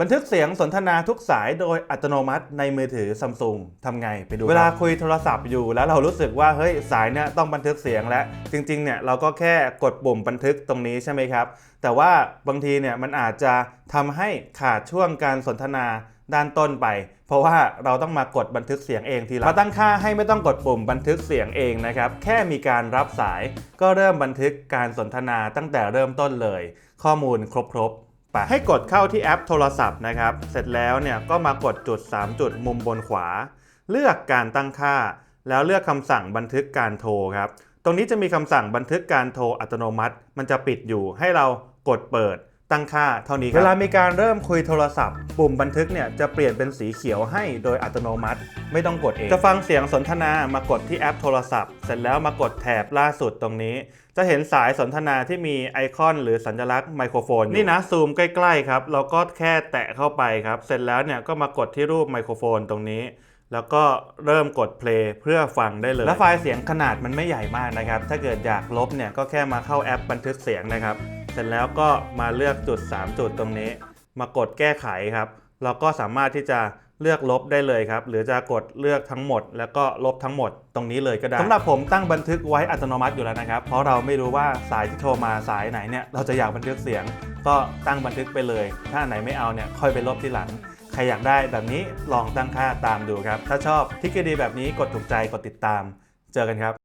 บันทึกเสียงสนทนาทุกสายโดยอัตโนมัติในมือถือซัมซุงทำไงไปดู เวลาคุยโทรศัพท์อยู่แล้วเรารู้สึกว่าเฮ้ยสายเนี่ยต้องบันทึกเสียงแล้ว จริงๆเนี่ยเราก็แค่กดปุ่มบันทึกตรงนี้ใช่ไหมครับ แต่ว่าบางทีเนี่ยมันอาจจะทำให้ขาดช่วงการสนทนาด้านต้นไป เพราะว่าเราต้องมากดบันทึกเสียงเองทีหลังมาตั้งค่าให้ไม่ต้องกดปุ่มบันทึกเสียงเองนะครับแค่มีการรับสายก็เริ่มบันทึกการสนทนาตั้งแต่เริ่มต้นเลย ข้อมูลครบๆ ไปให้กดเข้าที่แอปโทรศัพท์นะครับ เสร็จแล้วเนี่ยก็มากดจุด 3 จุดมุมบนขวา เลือกการตั้งค่า แล้วเลือกคำสั่งบันทึกการโทรครับ ตรงนี้จะมีคำสั่งบันทึกการโทรอัตโนมัติ มันจะปิดอยู่ให้เรากดเปิด ตั้งค่าเท่านี้ครับเวลามีการเริ่มคุยโทรศัพท์ ปุ่มบันทึกเนี่ยจะเปลี่ยนเป็นสีเขียวให้โดยอัตโนมัติ ไม่ต้องกดเอง จะฟังเสียงสนทนามากดที่แอปโทรศัพท์ เสร็จแล้วมากดแถบล่าสุดตรงนี้ จะเห็นสายสนทนาที่มีไอคอนหรือสัญลักษณ์ไมโครโฟนอยู่นี่นะซูมใกล้ๆครับเราก็แค่แตะเข้าไปครับ เสร็จแล้วเนี่ยก็มากดที่รูปไมโครโฟนตรงนี้แล้วก็เริ่มกดเพลย์เพื่อฟังได้เลย และไฟล์เสียงขนาดมันไม่ใหญ่มากนะครับ ถ้าเกิดอยากลบเนี่ยก็แค่มาเข้าแอปบันทึกเสียงนะครับเส ร็จแล้วก็มาเลือกจุด 3 จุดตรงนี้ มากดแก้ไขครับ เราก็สามารถที่จะเลือกลบได้เลยครับ หรือจะกดเลือกทั้งหมด แล้วก็ลบทั้งหมดตรงนี้เลยก็ได้สำหรับผมตั้งบันทึกไว้อัตโนมัติอยู่แล้วนะครับ เพราะเราไม่รู้ว่าสายที่โทรมาสายไหนเนี่ยเราจะอยากบันทึกเสียง ก็ตั้งบันทึกไปเลย ถ้าไหนไม่เอาเนี่ยค่อยไปลบทีหลังใครอยากได้แบบนี้ลองตั้งค่าตามดูครับ ถ้าชอบทฤษฎีแบบนี้กดถูกใจกดติดตาม เจอกันครับ